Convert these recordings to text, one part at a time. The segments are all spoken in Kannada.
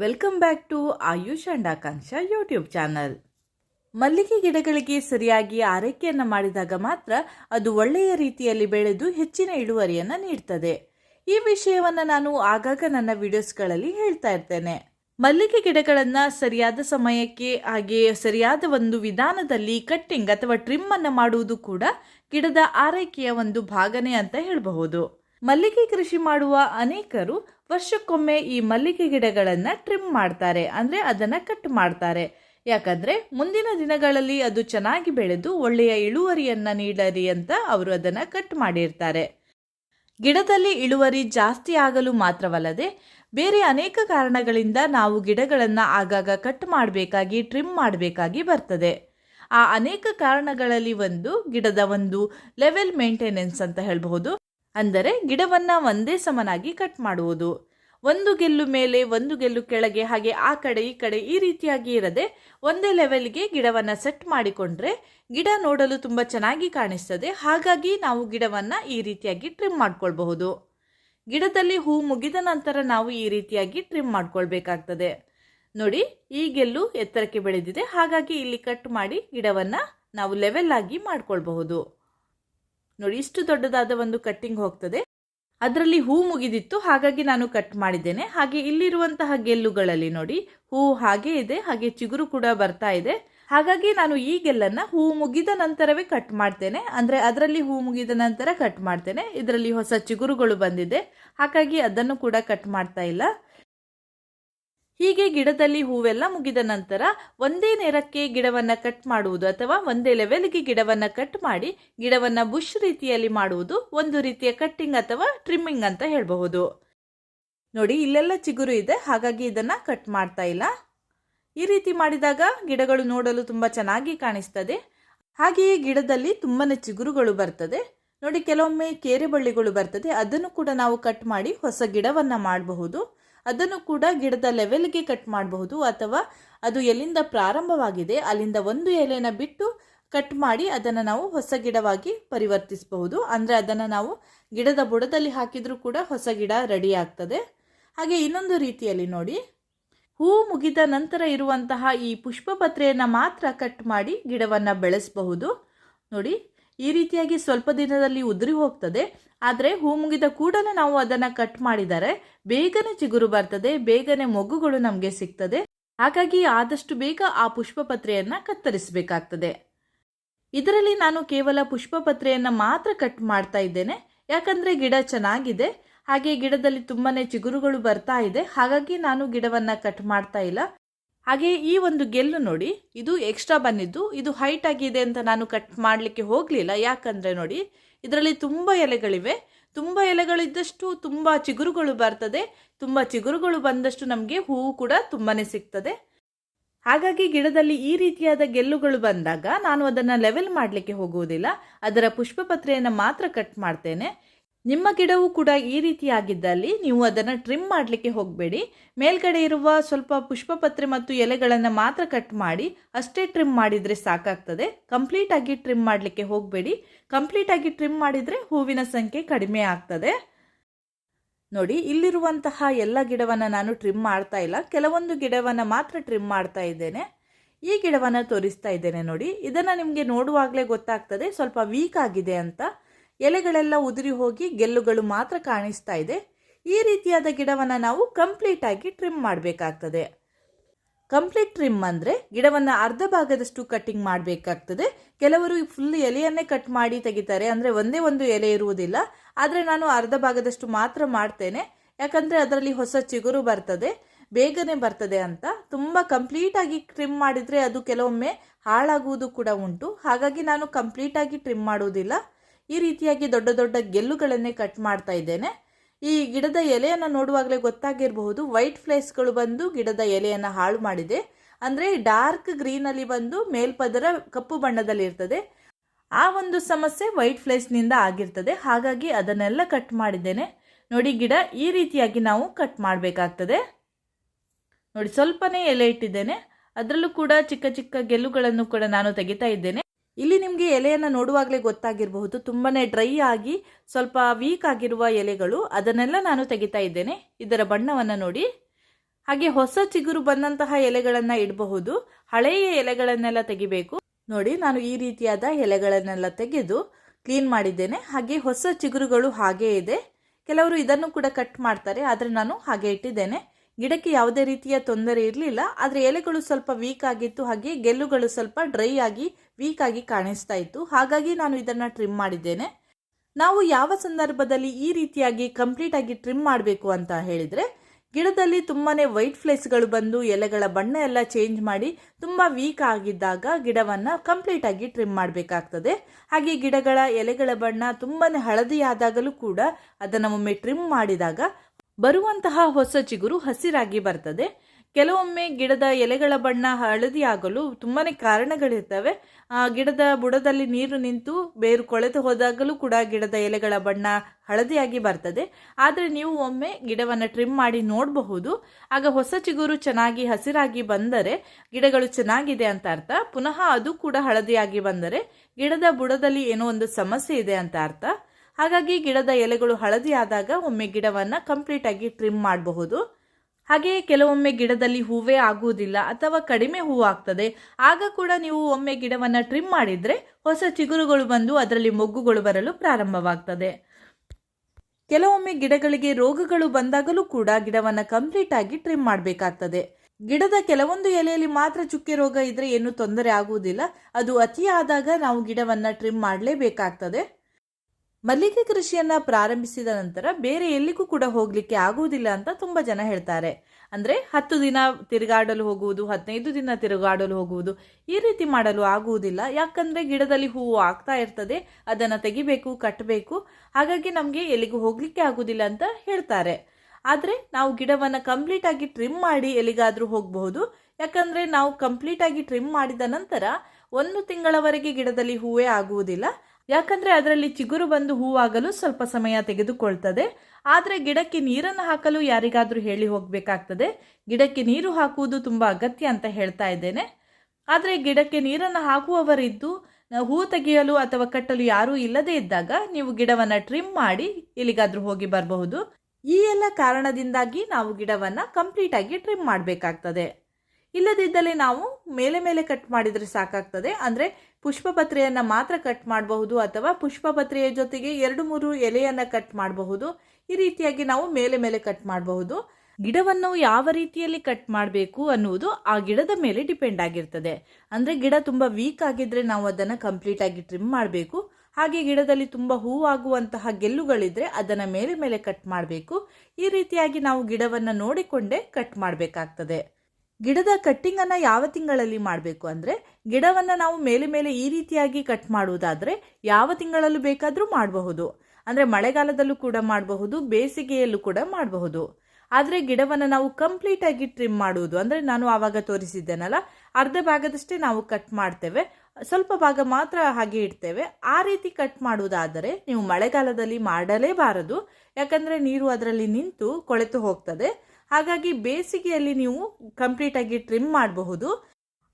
Welcome back to Ayush and Akanksha YouTube channel ಮಲ್ಲಿಗೆ ಗಿಡಗಳಿಗೆ ಸರಿಯಾಗಿ ಆರೈಕೆಯನ್ನು ಮಾಡಿದಾಗ ಮಾತ್ರ ಅದು ಒಳ್ಳೆಯ ರೀತಿಯಲ್ಲಿ ಬೆಳೆದು ಹೆಚ್ಚಿನ ಇಳುವರಿಯನ್ನು ನೀಡ್ತದೆ. ಈ ವಿಷಯವನ್ನು ನಾನು ಆಗಾಗ ನನ್ನ ವಿಡಿಯೋಸ್ಗಳಲ್ಲಿ ಹೇಳ್ತಾ ಇರ್ತೇನೆ. ಮಲ್ಲಿಗೆ ಗಿಡಗಳನ್ನು ಸರಿಯಾದ ಸಮಯಕ್ಕೆ ಹಾಗೆ ಸರಿಯಾದ ಒಂದು ವಿಧಾನದಲ್ಲಿ ಕಟ್ಟಿಂಗ್ ಅಥವಾ ಟ್ರಿಮ್ಮನ್ನು ಮಾಡುವುದು ಕೂಡ ಗಿಡದ ಆರೈಕೆಯ ಒಂದು ಭಾಗನೇ ಅಂತ ಹೇಳಬಹುದು. ಮಲ್ಲಿಗೆ ಕೃಷಿ ಮಾಡುವ ಅನೇಕರು ವರ್ಷಕ್ಕೊಮ್ಮೆ ಈ ಮಲ್ಲಿಗೆ ಗಿಡಗಳನ್ನು ಟ್ರಿಮ್ ಮಾಡ್ತಾರೆ. ಅಂದರೆ ಅದನ್ನು ಕಟ್ ಮಾಡ್ತಾರೆ. ಯಾಕಂದರೆ ಮುಂದಿನ ದಿನಗಳಲ್ಲಿ ಅದು ಚೆನ್ನಾಗಿ ಬೆಳೆದು ಒಳ್ಳೆಯ ಇಳುವರಿಯನ್ನು ನೀಡಲಿ ಅಂತ ಅವರು ಅದನ್ನು ಕಟ್ ಮಾಡಿರ್ತಾರೆ. ಗಿಡದಲ್ಲಿ ಇಳುವರಿ ಜಾಸ್ತಿ ಆಗಲು ಮಾತ್ರವಲ್ಲದೆ ಬೇರೆ ಅನೇಕ ಕಾರಣಗಳಿಂದ ನಾವು ಗಿಡಗಳನ್ನು ಆಗಾಗ ಕಟ್ ಮಾಡಬೇಕಾಗಿ ಟ್ರಿಮ್ ಮಾಡಬೇಕಾಗಿ ಬರ್ತದೆ. ಆ ಅನೇಕ ಕಾರಣಗಳಲ್ಲಿ ಒಂದು ಗಿಡದ ಒಂದು ಲೆವೆಲ್ ಮೇಂಟೆನೆನ್ಸ್ ಅಂತ ಹೇಳಬಹುದು. ಅಂದರೆ ಗಿಡವನ್ನು ಒಂದೇ ಸಮನಾಗಿ ಕಟ್ ಮಾಡುವುದು. ಒಂದು ಗೆಲ್ಲು ಮೇಲೆ ಒಂದು ಗೆಲ್ಲು ಕೆಳಗೆ ಹಾಗೆ ಆ ಕಡೆ ಈ ಕಡೆ ಈ ರೀತಿಯಾಗಿ ಇರದೆ ಒಂದೇ ಲೆವೆಲ್ಗೆ ಗಿಡವನ್ನು ಸೆಟ್ ಮಾಡಿಕೊಂಡ್ರೆ ಗಿಡ ನೋಡಲು ತುಂಬ ಚೆನ್ನಾಗಿ ಕಾಣಿಸ್ತದೆ. ಹಾಗಾಗಿ ನಾವು ಗಿಡವನ್ನು ಈ ರೀತಿಯಾಗಿ ಟ್ರಿಮ್ ಮಾಡ್ಕೊಳ್ಬಹುದು. ಗಿಡದಲ್ಲಿ ಹೂ ಮುಗಿದ ನಂತರ ನಾವು ಈ ರೀತಿಯಾಗಿ ಟ್ರಿಮ್ ಮಾಡ್ಕೊಳ್ಬೇಕಾಗ್ತದೆ. ನೋಡಿ, ಈ ಗೆಲ್ಲು ಎತ್ತರಕ್ಕೆ ಬೆಳೆದಿದೆ. ಹಾಗಾಗಿ ಇಲ್ಲಿ ಕಟ್ ಮಾಡಿ ಗಿಡವನ್ನು ನಾವು ಲೆವೆಲ್ ಆಗಿ ಮಾಡ್ಕೊಳ್ಬಹುದು. ನೋಡಿ, ಇಷ್ಟು ದೊಡ್ಡದಾದ ಒಂದು ಕಟ್ಟಿಂಗ್ ಹೋಗ್ತದೆ. ಅದರಲ್ಲಿ ಹೂ ಮುಗಿದಿತ್ತು, ಹಾಗಾಗಿ ನಾನು ಕಟ್ ಮಾಡಿದ್ದೇನೆ. ಹಾಗೆ ಇಲ್ಲಿರುವಂತಹ ಗೆಲ್ಲುಗಳಲ್ಲಿ ನೋಡಿ, ಹೂ ಹಾಗೆ ಇದೆ, ಹಾಗೆ ಚಿಗುರು ಕೂಡ ಬರ್ತಾ ಇದೆ. ಹಾಗಾಗಿ ನಾನು ಈ ಗೆಲ್ಲನ್ನು ಹೂ ಮುಗಿದ ನಂತರವೇ ಕಟ್ ಮಾಡ್ತೇನೆ. ಅಂದರೆ ಅದರಲ್ಲಿ ಹೂ ಮುಗಿದ ನಂತರ ಕಟ್ ಮಾಡ್ತೇನೆ. ಇದರಲ್ಲಿ ಹೊಸ ಚಿಗುರುಗಳು ಬಂದಿದೆ. ಹಾಗಾಗಿ ಅದನ್ನು ಕೂಡ ಕಟ್ ಮಾಡ್ತಾ ಇಲ್ಲ. ಹೀಗೆ ಗಿಡದಲ್ಲಿ ಹೂವೆಲ್ಲ ಮುಗಿದ ನಂತರ ಒಂದೇ ನೇರಕ್ಕೆ ಗಿಡವನ್ನು ಕಟ್ ಮಾಡುವುದು ಅಥವಾ ಒಂದೇ ಲೆವೆಲ್ಗೆ ಗಿಡವನ್ನು ಕಟ್ ಮಾಡಿ ಗಿಡವನ್ನು ಬುಷ್ ರೀತಿಯಲ್ಲಿ ಮಾಡುವುದು ಒಂದು ರೀತಿಯ ಕಟ್ಟಿಂಗ್ ಅಥವಾ ಟ್ರಿಮ್ಮಿಂಗ್ ಅಂತ ಹೇಳಬಹುದು. ನೋಡಿ, ಇಲ್ಲೆಲ್ಲ ಚಿಗುರು ಇದೆ, ಹಾಗಾಗಿ ಇದನ್ನು ಕಟ್ ಮಾಡ್ತಾ ಇಲ್ಲ. ಈ ರೀತಿ ಮಾಡಿದಾಗ ಗಿಡಗಳು ನೋಡಲು ತುಂಬ ಚೆನ್ನಾಗಿ ಕಾಣಿಸ್ತದೆ. ಹಾಗೆಯೇ ಗಿಡದಲ್ಲಿ ತುಂಬಾ ಚಿಗುರುಗಳು ಬರ್ತದೆ. ನೋಡಿ, ಕೆಲವೊಮ್ಮೆ ಕೇರೆ ಬಳ್ಳಿಗಳು ಬರ್ತದೆ, ಅದನ್ನು ಕೂಡ ನಾವು ಕಟ್ ಮಾಡಿ ಹೊಸ ಗಿಡವನ್ನು ಮಾಡಬಹುದು. ಅದನ್ನು ಕೂಡ ಗಿಡದ ಲೆವೆಲ್ಗೆ ಕಟ್ ಮಾಡಬಹುದು ಅಥವಾ ಅದು ಎಲ್ಲಿಂದ ಪ್ರಾರಂಭವಾಗಿದೆ, ಅಲ್ಲಿಂದ ಒಂದು ಎಲೆನ ಬಿಟ್ಟು ಕಟ್ ಮಾಡಿ ಅದನ್ನು ನಾವು ಹೊಸ ಗಿಡವಾಗಿ ಪರಿವರ್ತಿಸಬಹುದು. ಅಂದರೆ ಅದನ್ನು ನಾವು ಗಿಡದ ಬುಡದಲ್ಲಿ ಹಾಕಿದರೂ ಕೂಡ ಹೊಸ ಗಿಡ ರೆಡಿ ಆಗ್ತದೆ. ಹಾಗೆ ಇನ್ನೊಂದು ರೀತಿಯಲ್ಲಿ ನೋಡಿ. ಹೂ ಮುಗಿದ ನಂತರ ಇರುವಂತಹ ಈ ಪುಷ್ಪಪತ್ರೆಯನ್ನು ಮಾತ್ರ ಕಟ್ ಮಾಡಿ ಗಿಡವನ್ನು ಬೆಳೆಸಬಹುದು. ನೋಡಿ ಈ ರೀತಿಯಾಗಿ ಸ್ವಲ್ಪ ದಿನದಲ್ಲಿ ಉದುರಿ ಹೋಗ್ತದೆ. ಆದರೆ ಹೂ ಮುಗಿದ ಕೂಡಲೇ ನಾವು ಅದನ್ನು ಕಟ್ ಮಾಡಿದರೆ ಬೇಗನೆ ಚಿಗುರು ಬರ್ತದೆ, ಬೇಗನೆ ಮೊಗ್ಗುಗಳು ನಮಗೆ ಸಿಗ್ತದೆ. ಹಾಗಾಗಿ ಆದಷ್ಟು ಬೇಗ ಆ ಪುಷ್ಪಪತ್ರೆಯನ್ನು ಕತ್ತರಿಸಬೇಕಾಗ್ತದೆ. ಇದರಲ್ಲಿ ನಾನು ಕೇವಲ ಪುಷ್ಪಪತ್ರೆಯನ್ನು ಮಾತ್ರ ಕಟ್ ಮಾಡ್ತಾ ಇದ್ದೇನೆ. ಯಾಕಂದರೆ ಗಿಡ ಚೆನ್ನಾಗಿದೆ. ಹಾಗೆ ಗಿಡದಲ್ಲಿ ತುಂಬಾನೇ ಚಿಗುರುಗಳು ಬರ್ತಾ ಇದೆ. ಹಾಗಾಗಿ ನಾನು ಗಿಡವನ್ನು ಕಟ್ ಮಾಡ್ತಾ ಇಲ್ಲ. ಹಾಗೆ ಈ ಒಂದು ಗೆಲ್ಲು ನೋಡಿ, ಇದು ಎಕ್ಸ್ಟ್ರಾ ಬಂದಿದ್ದು, ಇದು ಹೈಟ್ ಆಗಿದೆ ಅಂತ ನಾನು ಕಟ್ ಮಾಡಲಿಕ್ಕೆ ಹೋಗಲಿಲ್ಲ. ಯಾಕಂದರೆ ನೋಡಿ, ಇದರಲ್ಲಿ ತುಂಬ ಎಲೆಗಳಿವೆ. ತುಂಬ ಎಲೆಗಳಿದ್ದಷ್ಟು ತುಂಬ ಚಿಗುರುಗಳು ಬರ್ತದೆ. ತುಂಬ ಚಿಗುರುಗಳು ಬಂದಷ್ಟು ನಮಗೆ ಹೂವು ಕೂಡ ತುಂಬಾ ಸಿಗ್ತದೆ. ಹಾಗಾಗಿ ಗಿಡದಲ್ಲಿ ಈ ರೀತಿಯಾದ ಗೆಲ್ಲುಗಳು ಬಂದಾಗ ನಾನು ಅದನ್ನು ಲೆವೆಲ್ ಮಾಡಲಿಕ್ಕೆ ಹೋಗುವುದಿಲ್ಲ. ಅದರ ಪುಷ್ಪಪತ್ರೆಯನ್ನು ಮಾತ್ರ ಕಟ್ ಮಾಡ್ತೇನೆ. ನಿಮ್ಮ ಗಿಡವು ಕೂಡ ಈ ರೀತಿಯಾಗಿದ್ದಲ್ಲಿ ನೀವು ಅದನ್ನು ಟ್ರಿಮ್ ಮಾಡಲಿಕ್ಕೆ ಹೋಗಬೇಡಿ. ಮೇಲ್ಗಡೆ ಇರುವ ಸ್ವಲ್ಪ ಪುಷ್ಪಪತ್ರೆ ಮತ್ತು ಎಲೆಗಳನ್ನು ಮಾತ್ರ ಕಟ್ ಮಾಡಿ ಅಷ್ಟೇ ಟ್ರಿಮ್ ಮಾಡಿದರೆ ಸಾಕಾಗ್ತದೆ. ಕಂಪ್ಲೀಟಾಗಿ ಟ್ರಿಮ್ ಮಾಡಲಿಕ್ಕೆ ಹೋಗಬೇಡಿ. ಕಂಪ್ಲೀಟಾಗಿ ಟ್ರಿಮ್ ಮಾಡಿದರೆ ಹೂವಿನ ಸಂಖ್ಯೆ ಕಡಿಮೆ ಆಗ್ತದೆ. ನೋಡಿ, ಇಲ್ಲಿರುವಂತಹ ಎಲ್ಲ ಗಿಡವನ್ನು ನಾನು ಟ್ರಿಮ್ ಮಾಡ್ತಾ ಇಲ್ಲ. ಕೆಲವೊಂದು ಗಿಡವನ್ನು ಮಾತ್ರ ಟ್ರಿಮ್ ಮಾಡ್ತಾ ಇದ್ದೇನೆ. ಈ ಗಿಡವನ್ನು ತೋರಿಸ್ತಾ ಇದ್ದೇನೆ ನೋಡಿ. ಇದನ್ನು ನಿಮಗೆ ನೋಡುವಾಗಲೇ ಗೊತ್ತಾಗ್ತದೆ. ಸ್ವಲ್ಪ ವೀಕ್ ಆಗಿದೆ ಅಂತ. ಎಲೆಗಳೆಲ್ಲ ಉದುರಿ ಹೋಗಿ ಗೆಲ್ಲುಗಳು ಮಾತ್ರ ಕಾಣಿಸ್ತಾ ಇದೆ. ಈ ರೀತಿಯಾದ ಗಿಡವನ್ನು ನಾವು ಕಂಪ್ಲೀಟಾಗಿ ಟ್ರಿಮ್ ಮಾಡಬೇಕಾಗ್ತದೆ. ಕಂಪ್ಲೀಟ್ ಟ್ರಿಮ್ ಅಂದರೆ ಗಿಡವನ್ನು ಅರ್ಧ ಭಾಗದಷ್ಟು ಕಟ್ಟಿಂಗ್ ಮಾಡಬೇಕಾಗ್ತದೆ. ಕೆಲವರು ಫುಲ್ ಎಲೆಯನ್ನೇ ಕಟ್ ಮಾಡಿ ತೆಗಿತಾರೆ. ಅಂದರೆ ಒಂದೇ ಒಂದು ಎಲೆ ಇರುವುದಿಲ್ಲ. ಆದರೆ ನಾನು ಅರ್ಧ ಭಾಗದಷ್ಟು ಮಾತ್ರ ಮಾಡ್ತೇನೆ. ಯಾಕಂದರೆ ಅದರಲ್ಲಿ ಹೊಸ ಚಿಗುರು ಬರ್ತದೆ, ಬೇಗನೆ ಬರ್ತದೆ ಅಂತ. ತುಂಬ ಕಂಪ್ಲೀಟಾಗಿ ಟ್ರಿಮ್ ಮಾಡಿದರೆ ಅದು ಕೆಲವೊಮ್ಮೆ ಹಾಳಾಗುವುದು ಕೂಡ ಉಂಟು. ಹಾಗಾಗಿ ನಾನು ಕಂಪ್ಲೀಟಾಗಿ ಟ್ರಿಮ್ ಮಾಡುವುದಿಲ್ಲ. ಈ ರೀತಿಯಾಗಿ ದೊಡ್ಡ ದೊಡ್ಡ ಗೆಲ್ಲುಗಳನ್ನೇ ಕಟ್ ಮಾಡ್ತಾ ಇದ್ದೇನೆ. ಈ ಗಿಡದ ಎಲೆಯನ್ನು ನೋಡುವಾಗಲೇ ಗೊತ್ತಾಗಿರಬಹುದು. ವೈಟ್ ಫ್ಲೇಸ್ಗಳು ಬಂದು ಗಿಡದ ಎಲೆಯನ್ನು ಹಾಳು ಮಾಡಿದೆ. ಅಂದರೆ ಡಾರ್ಕ್ ಗ್ರೀನಲ್ಲಿ ಬಂದು ಮೇಲ್ಪದರ ಕಪ್ಪು ಬಣ್ಣದಲ್ಲಿ ಇರ್ತದೆ. ಆ ಒಂದು ಸಮಸ್ಯೆ ವೈಟ್ ಫ್ಲೇಸ್ನಿಂದ ಆಗಿರ್ತದೆ. ಹಾಗಾಗಿ ಅದನ್ನೆಲ್ಲ ಕಟ್ ಮಾಡಿದ್ದೇನೆ. ನೋಡಿ ಗಿಡ ಈ ರೀತಿಯಾಗಿ ನಾವು ಕಟ್ ಮಾಡಬೇಕಾಗ್ತದೆ. ನೋಡಿ, ಸ್ವಲ್ಪನೇ ಎಲೆ ಇಟ್ಟಿದ್ದೇನೆ. ಅದರಲ್ಲೂ ಕೂಡ ಚಿಕ್ಕ ಚಿಕ್ಕ ಗೆಲ್ಲುಗಳನ್ನು ಕೂಡ ನಾನು ತೆಗಿತಾ ಇದ್ದೇನೆ. ಇಲ್ಲಿ ನಿಮಗೆ ಎಲೆಯನ್ನು ನೋಡುವಾಗಲೇ ಗೊತ್ತಾಗಿರಬಹುದು. ತುಂಬಾ ಡ್ರೈ ಆಗಿ ಸ್ವಲ್ಪ ವೀಕ್ ಆಗಿರುವ ಎಲೆಗಳು. ಅದನ್ನೆಲ್ಲ ನಾನು ತೆಗಿತಾ ಇದ್ದೇನೆ. ಇದರ ಬಣ್ಣವನ್ನು ನೋಡಿ. ಹಾಗೆ ಹೊಸ ಚಿಗುರು ಬಂದಂತಹ ಎಲೆಗಳನ್ನು ಇಡಬಹುದು. ಹಳೆಯ ಎಲೆಗಳನ್ನೆಲ್ಲ ತೆಗಿಬೇಕು. ನೋಡಿ, ನಾನು ಈ ರೀತಿಯಾದ ಎಲೆಗಳನ್ನೆಲ್ಲ ತೆಗೆದು ಕ್ಲೀನ್ ಮಾಡಿದ್ದೇನೆ. ಹಾಗೆ ಹೊಸ ಚಿಗುರುಗಳು ಹಾಗೇ ಇದೆ. ಕೆಲವರು ಇದನ್ನು ಕೂಡ ಕಟ್ ಮಾಡ್ತಾರೆ, ಆದರೆ ನಾನು ಹಾಗೆ ಇಟ್ಟಿದ್ದೇನೆ. ಗಿಡಕ್ಕೆ ಯಾವುದೇ ರೀತಿಯ ತೊಂದರೆ ಇರಲಿಲ್ಲ, ಆದರೆ ಎಲೆಗಳು ಸ್ವಲ್ಪ ವೀಕ್ ಆಗಿತ್ತು, ಹಾಗೆ ಗೆಲ್ಲುಗಳು ಸ್ವಲ್ಪ ಡ್ರೈ ಆಗಿ ವೀಕ್ ಆಗಿ ಕಾಣಿಸ್ತಾ ಇತ್ತು. ಹಾಗಾಗಿ ನಾನು ಇದನ್ನು ಟ್ರಿಮ್ ಮಾಡಿದ್ದೇನೆ. ನಾವು ಯಾವ ಸಂದರ್ಭದಲ್ಲಿ ಈ ರೀತಿಯಾಗಿ ಕಂಪ್ಲೀಟ್ ಆಗಿ ಟ್ರಿಮ್ ಮಾಡಬೇಕು ಅಂತ ಹೇಳಿದರೆ, ಗಿಡದಲ್ಲಿ ತುಂಬಾ ವೈಟ್ ಫ್ಲೇಸ್ಗಳು ಬಂದು ಎಲೆಗಳ ಬಣ್ಣ ಎಲ್ಲ ಚೇಂಜ್ ಮಾಡಿ ತುಂಬ ವೀಕ್ ಆಗಿದ್ದಾಗ ಗಿಡವನ್ನು ಕಂಪ್ಲೀಟ್ ಆಗಿ ಟ್ರಿಮ್ ಮಾಡಬೇಕಾಗ್ತದೆ. ಹಾಗೆ ಗಿಡಗಳ ಎಲೆಗಳ ಬಣ್ಣ ತುಂಬಾ ಹಳದಿಯಾದಾಗಲೂ ಕೂಡ ಅದನ್ನು ಒಮ್ಮೆ ಟ್ರಿಮ್ ಮಾಡಿದಾಗ ಬರುವಂತಹ ಹೊಸ ಚಿಗುರು ಹಸಿರಾಗಿ ಬರ್ತದೆ. ಕೆಲವೊಮ್ಮೆ ಗಿಡದ ಎಲೆಗಳ ಬಣ್ಣ ಹಳದಿಯಾಗಲು ತುಂಬಾ ಕಾರಣಗಳಿರ್ತವೆ. ಆ ಗಿಡದ ಬುಡದಲ್ಲಿ ನೀರು ನಿಂತು ಬೇರು ಕೊಳೆತು ಹೋದಾಗಲೂ ಕೂಡ ಗಿಡದ ಎಲೆಗಳ ಬಣ್ಣ ಹಳದಿಯಾಗಿ ಬರ್ತದೆ. ಆದರೆ ನೀವು ಒಮ್ಮೆ ಗಿಡವನ್ನು ಟ್ರಿಮ್ ಮಾಡಿ ನೋಡಬಹುದು. ಆಗ ಹೊಸ ಚಿಗುರು ಚೆನ್ನಾಗಿ ಹಸಿರಾಗಿ ಬಂದರೆ ಗಿಡಗಳು ಚೆನ್ನಾಗಿದೆ ಅಂತ ಅರ್ಥ. ಪುನಃ ಅದು ಕೂಡ ಹಳದಿಯಾಗಿ ಬಂದರೆ ಗಿಡದ ಬುಡದಲ್ಲಿ ಏನೋ ಒಂದು ಸಮಸ್ಯೆ ಇದೆ ಅಂತ ಅರ್ಥ. ಹಾಗಾಗಿ ಗಿಡದ ಎಲೆಗಳು ಹಳದಿ ಆದಾಗ ಒಮ್ಮೆ ಗಿಡವನ್ನು ಕಂಪ್ಲೀಟ್ ಆಗಿ ಟ್ರಿಮ್ ಮಾಡಬಹುದು. ಹಾಗೆಯೇ ಕೆಲವೊಮ್ಮೆ ಗಿಡದಲ್ಲಿ ಹೂವೇ ಆಗುವುದಿಲ್ಲ ಅಥವಾ ಕಡಿಮೆ ಹೂವು ಆಗ್ತದೆ. ಆಗ ಕೂಡ ನೀವು ಒಮ್ಮೆ ಗಿಡವನ್ನು ಟ್ರಿಮ್ ಮಾಡಿದರೆ ಹೊಸ ಚಿಗುರುಗಳು ಬಂದು ಅದರಲ್ಲಿ ಮೊಗ್ಗುಗಳು ಬರಲು ಪ್ರಾರಂಭವಾಗ್ತದೆ. ಕೆಲವೊಮ್ಮೆ ಗಿಡಗಳಿಗೆ ರೋಗಗಳು ಬಂದಾಗಲೂ ಕೂಡ ಗಿಡವನ್ನು ಕಂಪ್ಲೀಟ್ ಆಗಿ ಟ್ರಿಮ್ ಮಾಡಬೇಕಾಗ್ತದೆ. ಗಿಡದ ಕೆಲವೊಂದು ಎಲೆಯಲ್ಲಿ ಮಾತ್ರ ಚುಕ್ಕೆ ರೋಗ ಇದ್ರೆ ಏನು ತೊಂದರೆ ಆಗುವುದಿಲ್ಲ. ಅದು ಅತಿಯಾದಾಗ ನಾವು ಗಿಡವನ್ನು ಟ್ರಿಮ್ ಮಾಡಲೇಬೇಕಾಗ್ತದೆ. ಮಲ್ಲಿಗೆ ಕೃಷಿಯನ್ನ ಪ್ರಾರಂಭಿಸಿದ ನಂತರ ಬೇರೆ ಎಲ್ಲಿಗೂ ಕೂಡ ಹೋಗ್ಲಿಕ್ಕೆ ಆಗುವುದಿಲ್ಲ ಅಂತ ತುಂಬಾ ಜನ ಹೇಳ್ತಾರೆ. ಅಂದ್ರೆ ಹತ್ತು ದಿನ ತಿರುಗಾಡಲು ಹೋಗುವುದು, ಹದಿನೈದು ದಿನ ತಿರುಗಾಡಲು ಹೋಗುವುದು ಈ ರೀತಿ ಮಾಡಲು ಆಗುವುದಿಲ್ಲ. ಯಾಕಂದ್ರೆ ಗಿಡದಲ್ಲಿ ಹೂವು ಆಗ್ತಾ ಇರ್ತದೆ, ಅದನ್ನ ತೆಗಿಬೇಕು ಕಟ್ಟಬೇಕು ಹಾಗಾಗಿ ನಮಗೆ ಎಲ್ಲಿಗೂ ಹೋಗ್ಲಿಕ್ಕೆ ಆಗುವುದಿಲ್ಲ ಅಂತ ಹೇಳ್ತಾರೆ. ಆದರೆ ನಾವು ಗಿಡವನ್ನು ಕಂಪ್ಲೀಟ್ ಆಗಿ ಟ್ರಿಮ್ ಮಾಡಿ ಎಲ್ಲಿಗಾದರೂ ಹೋಗಬಹುದು. ಯಾಕಂದ್ರೆ ನಾವು ಕಂಪ್ಲೀಟ್ ಆಗಿ ಟ್ರಿಮ್ ಮಾಡಿದ ನಂತರ ಒಂದು ತಿಂಗಳವರೆಗೆ ಗಿಡದಲ್ಲಿ ಹೂವೇ ಆಗುವುದಿಲ್ಲ. ಯಾಕಂದ್ರೆ ಅದರಲ್ಲಿ ಚಿಗುರು ಬಂದು ಹೂವಾಗಲು ಸ್ವಲ್ಪ ಸಮಯ ತೆಗೆದುಕೊಳ್ತದೆ. ಆದರೆ ಗಿಡಕ್ಕೆ ನೀರನ್ನು ಹಾಕಲು ಯಾರಿಗಾದರೂ ಹೇಳಿ ಹೋಗಬೇಕಾಗ್ತದೆ. ಗಿಡಕ್ಕೆ ನೀರು ಹಾಕುವುದು ತುಂಬ ಅಗತ್ಯ ಅಂತ ಹೇಳ್ತಾ ಇದ್ದೇನೆ. ಆದರೆ ಗಿಡಕ್ಕೆ ನೀರನ್ನು ಹಾಕುವವರಿದ್ದು ಹೂ ತೆಗೆಯಲು ಅಥವಾ ಕಟ್ಟಲು ಯಾರೂ ಇಲ್ಲದೇ ಇದ್ದಾಗ ನೀವು ಗಿಡವನ್ನು ಟ್ರಿಮ್ ಮಾಡಿ ಎಲ್ಲಿಗಾದರೂ ಹೋಗಿ ಬರಬಹುದು. ಈ ಎಲ್ಲ ಕಾರಣದಿಂದಾಗಿ ನಾವು ಗಿಡವನ್ನು ಕಂಪ್ಲೀಟಾಗಿ ಟ್ರಿಮ್ ಮಾಡಬೇಕಾಗ್ತದೆ. ಇಲ್ಲದಿದ್ದಲ್ಲಿ ನಾವು ಮೇಲೆ ಮೇಲೆ ಕಟ್ ಮಾಡಿದರೆ ಸಾಕಾಗ್ತದೆ. ಅಂದರೆ ಪುಷ್ಪಪತ್ರೆಯನ್ನು ಮಾತ್ರ ಕಟ್ ಮಾಡಬಹುದು ಅಥವಾ ಪುಷ್ಪಪತ್ರೆಯ ಜೊತೆಗೆ ಎರಡು ಮೂರು ಎಲೆಯನ್ನು ಕಟ್ ಮಾಡಬಹುದು. ಈ ರೀತಿಯಾಗಿ ನಾವು ಮೇಲೆ ಮೇಲೆ ಕಟ್ ಮಾಡಬಹುದು. ಗಿಡವನ್ನು ಯಾವ ರೀತಿಯಲ್ಲಿ ಕಟ್ ಮಾಡಬೇಕು ಅನ್ನುವುದು ಆ ಗಿಡದ ಮೇಲೆ ಡಿಪೆಂಡ್ ಆಗಿರ್ತದೆ. ಅಂದರೆ ಗಿಡ ತುಂಬ ವೀಕ್ ಆಗಿದ್ರೆ ನಾವು ಅದನ್ನು ಕಂಪ್ಲೀಟ್ ಆಗಿ ಟ್ರಿಮ್ ಮಾಡಬೇಕು. ಹಾಗೆ ಗಿಡದಲ್ಲಿ ತುಂಬ ಹೂವಾಗುವಂತಹ ಗೆಲ್ಲುಗಳಿದ್ರೆ ಅದನ್ನು ಮೇಲೆ ಮೇಲೆ ಕಟ್ ಮಾಡಬೇಕು. ಈ ರೀತಿಯಾಗಿ ನಾವು ಗಿಡವನ್ನು ನೋಡಿಕೊಂಡೇ ಕಟ್ ಮಾಡಬೇಕಾಗ್ತದೆ. ಗಿಡದ ಕಟ್ಟಿಂಗನ್ನು ಯಾವ ತಿಂಗಳಲ್ಲಿ ಮಾಡಬೇಕು ಅಂದ್ರೆ ಗಿಡವನ್ನ ನಾವು ಮೇಲೆ ಮೇಲೆ ಈ ರೀತಿಯಾಗಿ ಕಟ್ ಮಾಡುವುದಾದರೆ ಯಾವ ತಿಂಗಳಲ್ಲೂ ಬೇಕಾದರೂ ಮಾಡಬಹುದು. ಅಂದ್ರೆ ಮಳೆಗಾಲದಲ್ಲೂ ಕೂಡ ಮಾಡಬಹುದು, ಬೇಸಿಗೆಯಲ್ಲೂ ಕೂಡ ಮಾಡಬಹುದು. ಆದರೆ ಗಿಡವನ್ನು ನಾವು ಕಂಪ್ಲೀಟ್ ಆಗಿ ಟ್ರಿಮ್ ಮಾಡುವುದು, ಅಂದರೆ ನಾನು ಆವಾಗ ತೋರಿಸಿದ್ದೇನಲ್ಲ, ಅರ್ಧ ಭಾಗದಷ್ಟೇ ನಾವು ಕಟ್ ಮಾಡ್ತೇವೆ. ಸ್ವಲ್ಪ ಭಾಗ ಮಾತ್ರ ಹಾಗೆ ಇಡ್ತೇವೆ. ಆ ರೀತಿ ಕಟ್ ಮಾಡುವುದಾದರೆ ನೀವು ಮಳೆಗಾಲದಲ್ಲಿ ಮಾಡಲೇಬಾರದು. ಯಾಕಂದರೆ ನೀರು ಅದರಲ್ಲಿ ನಿಂತು ಕೊಳೆತು ಹೋಗ್ತದೆ. ಹಾಗಾಗಿ ಬೇಸಿಗೆಯಲ್ಲಿ ನೀವು ಕಂಪ್ಲೀಟ್ ಆಗಿ ಟ್ರಿಮ್ ಮಾಡಬಹುದು.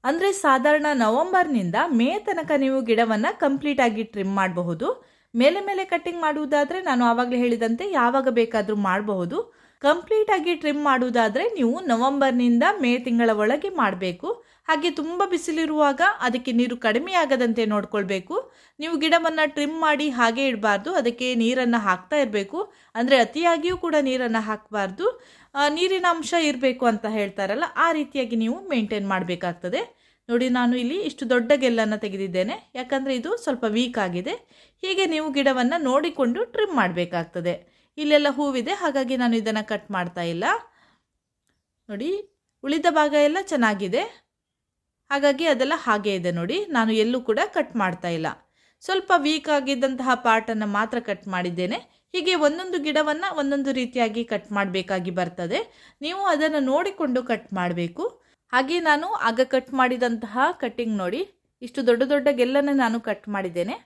ಅಂದರೆ ಸಾಧಾರಣ ನವಂಬರ್ನಿಂದ ಮೇ ತನಕ ನೀವು ಗಿಡವನ್ನು ಕಂಪ್ಲೀಟ್ ಆಗಿ ಟ್ರಿಮ್ ಮಾಡಬಹುದು. ಮೇಲೆ ಮೇಲೆ ಕಟ್ಟಿಂಗ್ ಮಾಡುವುದಾದರೆ ನಾನು ಆವಾಗಲೇ ಹೇಳಿದಂತೆ ಯಾವಾಗ ಬೇಕಾದರೂ ಮಾಡಬಹುದು. ಕಂಪ್ಲೀಟ್ ಆಗಿ ಟ್ರಿಮ್ ಮಾಡುವುದಾದರೆ ನೀವು ನವಂಬರ್ನಿಂದ ಮೇ ತಿಂಗಳ ಒಳಗೆ ಮಾಡಬೇಕು. ಹಾಗೆ ತುಂಬ ಬಿಸಿಲಿರುವಾಗ ಅದಕ್ಕೆ ನೀರು ಕಡಿಮೆ ಆಗದಂತೆ ನೋಡ್ಕೊಳ್ಬೇಕು. ನೀವು ಗಿಡವನ್ನು ಟ್ರಿಮ್ ಮಾಡಿ ಹಾಗೆ ಇಡಬಾರ್ದು. ಅದಕ್ಕೆ ನೀರನ್ನು ಹಾಕ್ತಾ ಇರಬೇಕು. ಅಂದರೆ ಅತಿಯಾಗಿಯೂ ಕೂಡ ನೀರನ್ನು ಹಾಕಬಾರ್ದು. ನೀರಿನ ಅಂಶ ಇರಬೇಕು ಅಂತ ಹೇಳ್ತಾರಲ್ಲ, ಆ ರೀತಿಯಾಗಿ ನೀವು ಮೇಂಟೈನ್ ಮಾಡಬೇಕಾಗ್ತದೆ. ನೋಡಿ, ನಾನು ಇಲ್ಲಿ ಇಷ್ಟು ದೊಡ್ಡ ಗೆಲ್ಲನ್ನು ತೆಗೆದಿದ್ದೇನೆ. ಯಾಕಂದರೆ ಇದು ಸ್ವಲ್ಪ ವೀಕ್ ಆಗಿದೆ. ಹೀಗೆ ನೀವು ಗಿಡವನ್ನು ನೋಡಿಕೊಂಡು ಟ್ರಿಮ್ ಮಾಡಬೇಕಾಗ್ತದೆ. ಇಲ್ಲೆಲ್ಲ ಹೂವಿದೆ, ಹಾಗಾಗಿ ನಾನು ಇದನ್ನು ಕಟ್ ಮಾಡ್ತಾ ಇಲ್ಲ. ನೋಡಿ, ಉಳಿದ ಭಾಗ ಎಲ್ಲ ಚೆನ್ನಾಗಿದೆ. ಹಾಗಾಗಿ ಅದೆಲ್ಲ ಹಾಗೆ ಇದೆ ನೋಡಿ. ನಾನು ಎಲ್ಲೂ ಕೂಡ ಕಟ್ ಮಾಡ್ತಾ ಇಲ್ಲ. ಸ್ವಲ್ಪ ವೀಕ್ ಆಗಿದ್ದಂತಹ ಪಾರ್ಟನ್ನು ಮಾತ್ರ ಕಟ್ ಮಾಡಿದ್ದೇನೆ. ಹೀಗೆ ಒಂದೊಂದು ಗಿಡವನ್ನು ಒಂದೊಂದು ರೀತಿಯಾಗಿ ಕಟ್ ಮಾಡಬೇಕಾಗಿ ಬರ್ತದೆ. ನೀವು ಅದನ್ನು ನೋಡಿಕೊಂಡು ಕಟ್ ಮಾಡಬೇಕು. ಹಾಗೆ ನಾನು ಆಗ ಕಟ್ ಮಾಡಿದಂತಹ ಕಟ್ಟಿಂಗ್ ನೋಡಿ, ಇಷ್ಟು ದೊಡ್ಡ ದೊಡ್ಡ ಗೆಲ್ಲನ್ನು ನಾನು ಕಟ್ ಮಾಡಿದ್ದೇನೆ.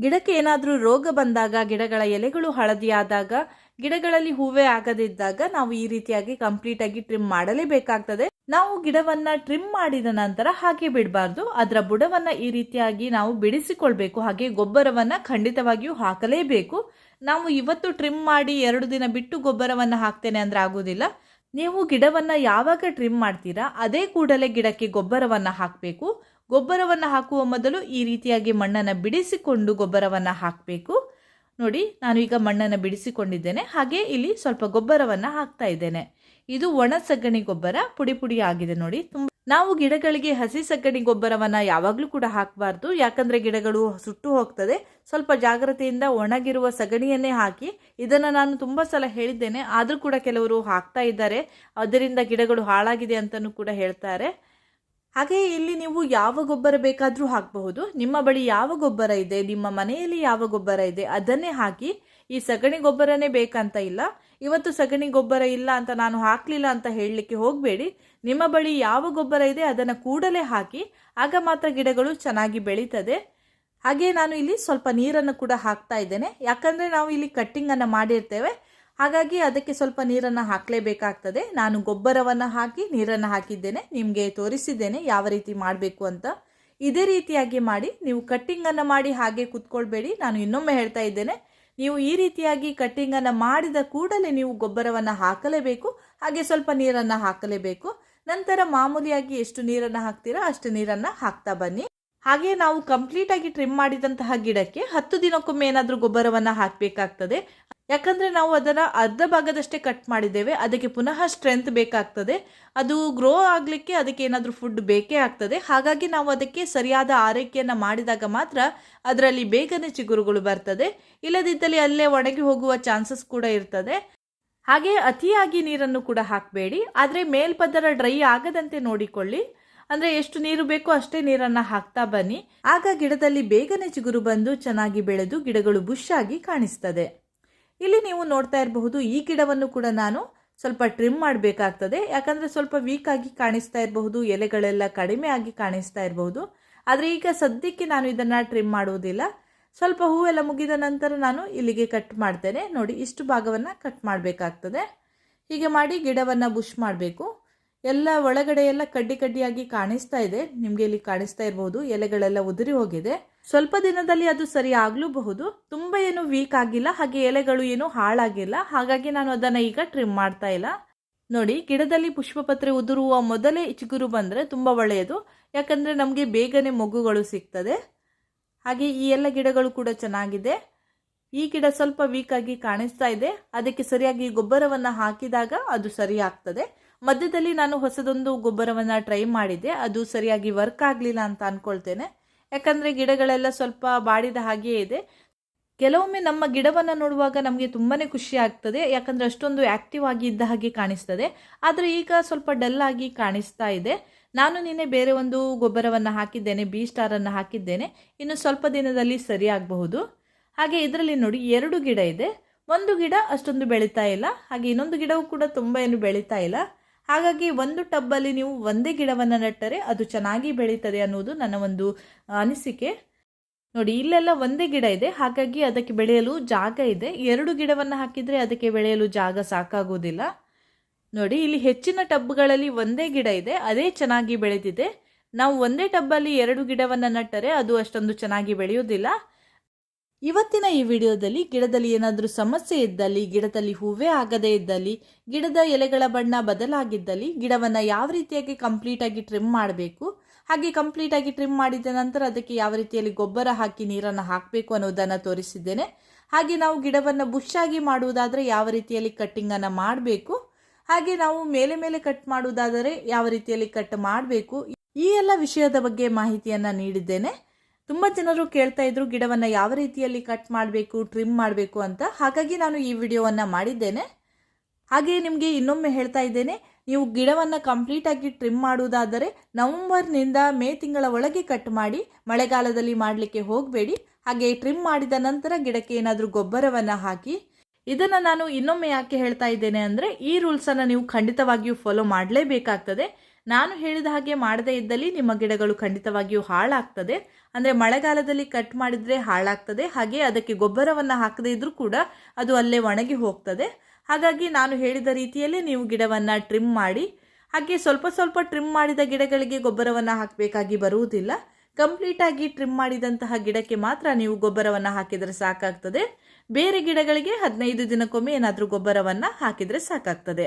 ಗಿಡಕ್ಕೆ ಏನಾದರೂ ರೋಗ ಬಂದಾಗ, ಗಿಡಗಳ ಎಲೆಗಳು ಹಳದಿಯಾದಾಗ, ಗಿಡಗಳಲ್ಲಿ ಹೂವೇ ಆಗದಿದ್ದಾಗ ನಾವು ಈ ರೀತಿಯಾಗಿ ಕಂಪ್ಲೀಟ್ ಆಗಿ ಟ್ರಿಮ್ ಮಾಡಲೇಬೇಕಾಗ್ತದೆ. ನಾವು ಗಿಡವನ್ನ ಟ್ರಿಮ್ ಮಾಡಿದ ನಂತರ ಹಾಗೆ ಬಿಡಬಾರ್ದು. ಅದರ ಬುಡವನ್ನ ಈ ರೀತಿಯಾಗಿ ನಾವು ಬಿಡಿಸಿಕೊಳ್ಬೇಕು. ಹಾಗೆ ಗೊಬ್ಬರವನ್ನ ಖಂಡಿತವಾಗಿಯೂ ಹಾಕಲೇಬೇಕು. ನಾವು ಇವತ್ತು ಟ್ರಿಮ್ ಮಾಡಿ ಎರಡು ದಿನ ಬಿಟ್ಟು ಗೊಬ್ಬರವನ್ನು ಹಾಕ್ತೇನೆ ಅಂದರೆ ಆಗೋದಿಲ್ಲ. ನೀವು ಗಿಡವನ್ನು ಯಾವಾಗ ಟ್ರಿಮ್ ಮಾಡ್ತೀರಾ, ಅದೇ ಕೂಡಲೇ ಗಿಡಕ್ಕೆ ಗೊಬ್ಬರವನ್ನು ಹಾಕಬೇಕು. ಗೊಬ್ಬರವನ್ನು ಹಾಕುವ ಮೊದಲು ಈ ರೀತಿಯಾಗಿ ಮಣ್ಣನ್ನು ಬಿಡಿಸಿಕೊಂಡು ಗೊಬ್ಬರವನ್ನು ಹಾಕಬೇಕು. ನೋಡಿ, ನಾನು ಈಗ ಮಣ್ಣನ್ನು ಬಿಡಿಸಿಕೊಂಡಿದ್ದೇನೆ. ಹಾಗೆ ಇಲ್ಲಿ ಸ್ವಲ್ಪ ಗೊಬ್ಬರವನ್ನು ಹಾಕ್ತಾ ಇದ್ದೇನೆ. ಇದು ಒಣ ಸಗಣಿ ಗೊಬ್ಬರ, ಪುಡಿ ಪುಡಿ ಆಗಿದೆ ನೋಡಿ. ತುಂಬ ನಾವು ಗಿಡಗಳಿಗೆ ಹಸಿ ಸಗಣಿ ಗೊಬ್ಬರವನ್ನು ಯಾವಾಗಲೂ ಕೂಡ ಹಾಕಬಾರ್ದು. ಯಾಕಂದರೆ ಗಿಡಗಳು ಸುಟ್ಟು ಹೋಗ್ತದೆ. ಸ್ವಲ್ಪ ಜಾಗ್ರತೆಯಿಂದ ಒಣಗಿರುವ ಸಗಣಿಯನ್ನೇ ಹಾಕಿ ಇದನ್ನು ನಾನು ತುಂಬ ಸಲ ಹೇಳಿದ್ದೇನೆ. ಆದರೂ ಕೂಡ ಕೆಲವರು ಹಾಕ್ತಾ ಇದ್ದಾರೆ. ಅದರಿಂದ ಗಿಡಗಳು ಹಾಳಾಗಿದೆ ಅಂತಲೂ ಕೂಡ ಹೇಳ್ತಾರೆ. ಹಾಗೆ ಇಲ್ಲಿ ನೀವು ಯಾವ ಗೊಬ್ಬರ ಬೇಕಾದರೂ ಹಾಕಬಹುದು. ನಿಮ್ಮ ಬಳಿ ಯಾವ ಗೊಬ್ಬರ ಇದೆ? ನಿಮ್ಮ ಮನೆಯಲ್ಲಿ ಯಾವ ಗೊಬ್ಬರ ಇದೆ? ಅದನ್ನೇ ಹಾಕಿ ಈ ಸಗಣಿ ಗೊಬ್ಬರನೇ ಬೇಕಂತ ಇಲ್ಲ. ಇವತ್ತು ಸಗಣಿ ಗೊಬ್ಬರ ಇಲ್ಲ ಅಂತ ನಾನು ಹಾಕಲಿಲ್ಲ ಅಂತ ಹೇಳಲಿಕ್ಕೆ ಹೋಗಬೇಡಿ. ನಿಮ್ಮ ಬಳಿ ಯಾವ ಗೊಬ್ಬರ ಇದೆ ಅದನ್ನು ಕೂಡಲೇ ಹಾಕಿ, ಆಗ ಮಾತ್ರ ಗಿಡಗಳು ಚೆನ್ನಾಗಿ ಬೆಳೀತದೆ. ಹಾಗೆ ನಾನು ಇಲ್ಲಿ ಸ್ವಲ್ಪ ನೀರನ್ನು ಕೂಡ ಹಾಕ್ತಾ ಇದ್ದೇನೆ. ಯಾಕಂದರೆ ನಾವು ಇಲ್ಲಿ ಕಟ್ಟಿಂಗನ್ನು ಮಾಡಿರ್ತೇವೆ. ಹಾಗಾಗಿ ಅದಕ್ಕೆ ಸ್ವಲ್ಪ ನೀರನ್ನು ಹಾಕಲೇಬೇಕಾಗ್ತದೆ. ನಾನು ಗೊಬ್ಬರವನ್ನು ಹಾಕಿ, ನೀರನ್ನು ಹಾಕಿದ್ದೇನೆ. ನಿಮಗೆ ತೋರಿಸಿದ್ದೇನೆ ಯಾವ ರೀತಿ ಮಾಡಬೇಕು ಅಂತ. ಇದೇ ರೀತಿಯಾಗಿ ಮಾಡಿ, ನೀವು ಕಟ್ಟಿಂಗನ್ನು ಮಾಡಿ ಹಾಗೆ ಕೂತ್ಕೊಳ್ಬೇಡಿ. ನಾನು ಇನ್ನೊಮ್ಮೆ ಹೇಳ್ತಾ ಇದ್ದೇನೆ. ನೀವು ಈ ರೀತಿಯಾಗಿ ಕಟ್ಟಿಂಗನ್ನು ಮಾಡಿದ ಕೂಡಲೇ ನೀವು ಗೊಬ್ಬರವನ್ನು ಹಾಕಲೇಬೇಕು. ಹಾಗೆ ಸ್ವಲ್ಪ ನೀರನ್ನು ಹಾಕಲೇಬೇಕು. ನಂತರ ಮಾಮೂಲಿಯಾಗಿ ಎಷ್ಟು ನೀರನ್ನು ಹಾಕ್ತೀರಾ ಅಷ್ಟು ನೀರನ್ನು ಹಾಕ್ತಾ ಬನ್ನಿ. ಹಾಗೆ ನಾವು ಕಂಪ್ಲೀಟ್ ಆಗಿ ಟ್ರಿಮ್ ಮಾಡಿದಂತಹ ಗಿಡಕ್ಕೆ ಹತ್ತು ದಿನಕ್ಕೊಮ್ಮೆ ಏನಾದರೂ ಗೊಬ್ಬರವನ್ನು ಹಾಕಬೇಕಾಗ್ತದೆ. ಯಾಕಂದರೆ ನಾವು ಅದನ್ನು ಅರ್ಧ ಭಾಗದಷ್ಟೇ ಕಟ್ ಮಾಡಿದ್ದೇವೆ. ಅದಕ್ಕೆ ಪುನಃ ಸ್ಟ್ರೆಂತ್ ಬೇಕಾಗ್ತದೆ. ಅದು ಗ್ರೋ ಆಗಲಿಕ್ಕೆ ಅದಕ್ಕೆ ಏನಾದರೂ ಫುಡ್ ಬೇಕೇ ಆಗ್ತದೆ. ಹಾಗಾಗಿ ನಾವು ಅದಕ್ಕೆ ಸರಿಯಾದ ಆರೈಕೆಯನ್ನು ಮಾಡಿದಾಗ ಮಾತ್ರ ಅದರಲ್ಲಿ ಬೇಗನೆ ಚಿಗುರುಗಳು ಬರ್ತದೆ. ಇಲ್ಲದಿದ್ದಲ್ಲಿ ಅಲ್ಲೇ ಒಣಗಿ ಹೋಗುವ ಚಾನ್ಸಸ್ ಕೂಡ ಇರ್ತದೆ. ಹಾಗೆ ಅತಿಯಾಗಿ ನೀರನ್ನು ಕೂಡ ಹಾಕಬೇಡಿ. ಆದರೆ ಮೇಲ್ಪದರ ಡ್ರೈ ಆಗದಂತೆ ನೋಡಿಕೊಳ್ಳಿ. ಅಂದರೆ ಎಷ್ಟು ನೀರು ಬೇಕೋ ಅಷ್ಟೇ ನೀರನ್ನು ಹಾಕ್ತಾ ಬನ್ನಿ. ಆಗ ಗಿಡದಲ್ಲಿ ಬೇಗನೆ ಚಿಗುರು ಬಂದು ಚೆನ್ನಾಗಿ ಬೆಳೆದು ಗಿಡಗಳು ಬುಷ್ ಆಗಿ ಕಾಣಿಸ್ತದೆ. ಇಲ್ಲಿ ನೀವು ನೋಡ್ತಾ ಇರಬಹುದು, ಈ ಗಿಡವನ್ನು ಕೂಡ ನಾನು ಸ್ವಲ್ಪ ಟ್ರಿಮ್ ಮಾಡಬೇಕಾಗ್ತದೆ. ಯಾಕಂದರೆ ಸ್ವಲ್ಪ ವೀಕ್ ಆಗಿ ಕಾಣಿಸ್ತಾ ಇರಬಹುದು, ಎಲೆಗಳೆಲ್ಲ ಕಡಿಮೆ ಆಗಿ ಕಾಣಿಸ್ತಾ ಇರಬಹುದು. ಆದರೆ ಈಗ ಸದ್ಯಕ್ಕೆ ನಾನು ಇದನ್ನು ಟ್ರಿಮ್ ಮಾಡುವುದಿಲ್ಲ. ಸ್ವಲ್ಪ ಹೂವೆಲ್ಲ ಮುಗಿದ ನಂತರ ನಾನು ಇಲ್ಲಿಗೆ ಕಟ್ ಮಾಡ್ತೇನೆ. ನೋಡಿ, ಇಷ್ಟು ಭಾಗವನ್ನು ಕಟ್ ಮಾಡಬೇಕಾಗ್ತದೆ. ಹೀಗೆ ಮಾಡಿ ಗಿಡವನ್ನು ಬುಷ್ ಮಾಡಬೇಕು. ಎಲ್ಲ ಒಳಗಡೆ ಎಲ್ಲ ಕಡ್ಡಿ ಕಡ್ಡಿಯಾಗಿ ಕಾಣಿಸ್ತಾ ಇದೆ. ನಿಮಗೆ ಇಲ್ಲಿ ಕಾಣಿಸ್ತಾ ಇರಬಹುದು, ಎಲೆಗಳೆಲ್ಲ ಉದುರಿ ಹೋಗಿದೆ. ಸ್ವಲ್ಪ ದಿನದಲ್ಲಿ ಅದು ಸರಿ ಆಗಲೂಬಹುದು. ತುಂಬ ಏನು ವೀಕ್ ಆಗಿಲ್ಲ, ಹಾಗೆ ಎಲೆಗಳು ಏನು ಹಾಳಾಗಿಲ್ಲ. ಹಾಗಾಗಿ ನಾನು ಅದನ್ನು ಈಗ ಟ್ರಿಮ್ ಮಾಡ್ತಾ ಇಲ್ಲ. ನೋಡಿ, ಗಿಡದಲ್ಲಿ ಪುಷ್ಪಪತ್ರೆ ಉದುರುವ ಮೊದಲೇ ಚಿಗುರು ಬಂದರೆ ತುಂಬ ಒಳ್ಳೆಯದು. ಯಾಕಂದರೆ ನಮಗೆ ಬೇಗನೆ ಮೊಗ್ಗುಗಳು ಸಿಗ್ತದೆ. ಹಾಗೆ ಈ ಎಲ್ಲ ಗಿಡಗಳು ಕೂಡ ಚೆನ್ನಾಗಿದೆ. ಈ ಗಿಡ ಸ್ವಲ್ಪ ವೀಕಾಗಿ ಕಾಣಿಸ್ತಾ ಇದೆ. ಅದಕ್ಕೆ ಸರಿಯಾಗಿ ಗೊಬ್ಬರವನ್ನು ಹಾಕಿದಾಗ ಅದು ಸರಿಯಾಗ್ತದೆ ಮಧ್ಯದಲ್ಲಿ ನಾನು ಹೊಸದೊಂದು ಗೊಬ್ಬರವನ್ನು ಟ್ರೈ ಮಾಡಿದೆ ಅದು ಸರಿಯಾಗಿ ವರ್ಕ್ ಆಗಲಿಲ್ಲ ಅಂತ ಅಂದ್ಕೊಳ್ತೇನೆ ಯಾಕಂದರೆ ಗಿಡಗಳೆಲ್ಲ ಸ್ವಲ್ಪ ಬಾಡಿದ ಹಾಗೆಯೇ ಇದೆ. ಕೆಲವೊಮ್ಮೆ ನಮ್ಮ ಗಿಡವನ್ನು ನೋಡುವಾಗ ನಮಗೆ ತುಂಬಾ ಖುಷಿ ಆಗ್ತದೆ. ಯಾಕಂದರೆ ಅಷ್ಟೊಂದು ಆ್ಯಕ್ಟಿವ್ ಆಗಿ ಇದ್ದ ಹಾಗೆ ಕಾಣಿಸ್ತದೆ. ಆದರೆ ಈಗ ಸ್ವಲ್ಪ ಡಲ್ ಆಗಿ ಕಾಣಿಸ್ತಾ ಇದೆ. ನಾನು ನಿನ್ನೆ ಬೇರೆ ಒಂದು ಗೊಬ್ಬರವನ್ನು ಹಾಕಿದ್ದೇನೆ ಬಿ ಸ್ಟಾರನ್ನು ಹಾಕಿದ್ದೇನೆ. ಇನ್ನು ಸ್ವಲ್ಪ ದಿನದಲ್ಲಿ ಸರಿಯಾಗಬಹುದು ಹಾಗೆ ಇದರಲ್ಲಿ ನೋಡಿ, ಎರಡು ಗಿಡ ಇದೆ. ಒಂದು ಗಿಡ ಅಷ್ಟೊಂದು ಬೆಳೀತಾ ಇಲ್ಲ. ಹಾಗೆ ಇನ್ನೊಂದು ಗಿಡವೂ ಕೂಡ ತುಂಬ ಏನು ಬೆಳೀತಾ ಇಲ್ಲ. ಹಾಗಾಗಿ ಒಂದು ಟಬ್ಬಲ್ಲಿ ನೀವು ಒಂದೇ ಗಿಡವನ್ನು ನೆಟ್ಟರೆ ಅದು ಚೆನ್ನಾಗಿ ಬೆಳೀತದೆ ಅನ್ನೋದು ನನ್ನ ಒಂದು ಅನಿಸಿಕೆ. ನೋಡಿ, ಇಲ್ಲೆಲ್ಲ ಒಂದೇ ಗಿಡ ಇದೆ, ಹಾಗಾಗಿ ಅದಕ್ಕೆ ಬೆಳೆಯಲು ಜಾಗ ಇದೆ. ಎರಡು ಗಿಡವನ್ನು ಹಾಕಿದರೆ ಅದಕ್ಕೆ ಬೆಳೆಯಲು ಜಾಗ ಸಾಕಾಗೋದಿಲ್ಲ. ನೋಡಿ, ಇಲ್ಲಿ ಹೆಚ್ಚಿನ ಟಬ್ಗಳಲ್ಲಿ ಒಂದೇ ಗಿಡ ಇದೆ, ಅದೇ ಚೆನ್ನಾಗಿ ಬೆಳೆದಿದೆ. ನಾವು ಒಂದೇ ಟಬ್ಬಲ್ಲಿ ಎರಡು ಗಿಡವನ್ನು ನಟ್ಟರೆ ಅದು ಅಷ್ಟೊಂದು ಚೆನ್ನಾಗಿ ಬೆಳೆಯುವುದಿಲ್ಲ. ಇವತ್ತಿನ ಈ ವಿಡಿಯೋದಲ್ಲಿ ಗಿಡದಲ್ಲಿ ಏನಾದರೂ ಸಮಸ್ಯೆ ಇದ್ದಲ್ಲಿ, ಗಿಡದಲ್ಲಿ ಹೂವೇ ಆಗದೇ ಇದ್ದಲ್ಲಿ, ಗಿಡದ ಎಲೆಗಳ ಬಣ್ಣ ಬದಲಾಗಿದ್ದಲ್ಲಿ ಗಿಡವನ್ನು ಯಾವ ರೀತಿಯಾಗಿ ಕಂಪ್ಲೀಟಾಗಿ ಟ್ರಿಮ್ ಮಾಡಬೇಕು, ಹಾಗೆ ಕಂಪ್ಲೀಟಾಗಿ ಟ್ರಿಮ್ ಮಾಡಿದ ನಂತರ ಅದಕ್ಕೆ ಯಾವ ರೀತಿಯಲ್ಲಿ ಗೊಬ್ಬರ ಹಾಕಿ ನೀರನ್ನು ಹಾಕಬೇಕು ಅನ್ನೋದನ್ನು ತೋರಿಸಿದ್ದೇನೆ. ಹಾಗೆ ನಾವು ಗಿಡವನ್ನು ಆಗಿ ಮಾಡುವುದಾದರೆ ಯಾವ ರೀತಿಯಲ್ಲಿ ಕಟ್ಟಿಂಗನ್ನು ಮಾಡಬೇಕು, ಹಾಗೆ ನಾವು ಮೇಲೆ ಮೇಲೆ ಕಟ್ ಮಾಡುವುದಾದರೆ ಯಾವ ರೀತಿಯಲ್ಲಿ ಕಟ್ ಮಾಡಬೇಕು, ಈ ಎಲ್ಲ ವಿಷಯದ ಬಗ್ಗೆ ಮಾಹಿತಿಯನ್ನು ನೀಡಿದ್ದೇನೆ. ತುಂಬ ಜನರು ಕೇಳ್ತಾ ಇದ್ರು, ಗಿಡವನ್ನು ಯಾವ ರೀತಿಯಲ್ಲಿ ಕಟ್ ಮಾಡಬೇಕು ಟ್ರಿಮ್ ಮಾಡಬೇಕು ಅಂತ. ಹಾಗಾಗಿ ನಾನು ಈ ವಿಡಿಯೋವನ್ನು ಮಾಡಿದ್ದೇನೆ. ಹಾಗೆ ನಿಮಗೆ ಇನ್ನೊಮ್ಮೆ ಹೇಳ್ತಾ ಇದ್ದೇನೆ, ನೀವು ಗಿಡವನ್ನು ಕಂಪ್ಲೀಟಾಗಿ ಟ್ರಿಮ್ ಮಾಡುವುದಾದರೆ ನವಂಬರ್ನಿಂದ ಮೇ ತಿಂಗಳ ಒಳಗೆ ಕಟ್ ಮಾಡಿ, ಮಳೆಗಾಲದಲ್ಲಿ ಮಾಡಲಿಕ್ಕೆ ಹೋಗಬೇಡಿ. ಹಾಗೆ ಟ್ರಿಮ್ ಮಾಡಿದ ನಂತರ ಗಿಡಕ್ಕೆ ಏನಾದರೂ ಗೊಬ್ಬರವನ್ನು ಹಾಕಿ. ಇದನ್ನು ನಾನು ಇನ್ನೊಮ್ಮೆ ಯಾಕೆ ಹೇಳ್ತಾ ಇದ್ದೇನೆ ಅಂದರೆ, ಈ ರೂಲ್ಸನ್ನು ನೀವು ಖಂಡಿತವಾಗಿಯೂ ಫಾಲೋ ಮಾಡಲೇಬೇಕಾಗ್ತದೆ. ನಾನು ಹೇಳಿದ ಹಾಗೆ ಮಾಡದೇ ಇದ್ದಲ್ಲಿ ನಿಮ್ಮ ಗಿಡಗಳು ಖಂಡಿತವಾಗಿಯೂ ಹಾಳಾಗ್ತದೆ. ಅಂದರೆ ಮಳೆಗಾಲದಲ್ಲಿ ಕಟ್ ಮಾಡಿದರೆ ಹಾಳಾಗ್ತದೆ. ಹಾಗೆ ಅದಕ್ಕೆ ಗೊಬ್ಬರವನ್ನು ಹಾಕದೇ ಇದ್ದರೂ ಕೂಡ ಅದು ಅಲ್ಲೇ ಒಣಗಿ ಹೋಗ್ತದೆ. ಹಾಗಾಗಿ ನಾನು ಹೇಳಿದ ರೀತಿಯಲ್ಲೇ ನೀವು ಗಿಡವನ್ನು ಟ್ರಿಮ್ ಮಾಡಿ. ಹಾಗೆ ಸ್ವಲ್ಪ ಸ್ವಲ್ಪ ಟ್ರಿಮ್ ಮಾಡಿದ ಗಿಡಗಳಿಗೆ ಗೊಬ್ಬರವನ್ನು ಹಾಕಬೇಕಾಗಿ ಬರುವುದಿಲ್ಲ. ಕಂಪ್ಲೀಟಾಗಿ ಟ್ರಿಮ್ ಮಾಡಿದಂತಹ ಗಿಡಕ್ಕೆ ಮಾತ್ರ ನೀವು ಗೊಬ್ಬರವನ್ನು ಹಾಕಿದರೆ ಸಾಕಾಗ್ತದೆ. ಬೇರೆ ಗಿಡಗಳಿಗೆ ಹದಿನೈದು ದಿನಕ್ಕೊಮ್ಮೆ ಏನಾದರೂ ಗೊಬ್ಬರವನ್ನು ಹಾಕಿದರೆ ಸಾಕಾಗ್ತದೆ.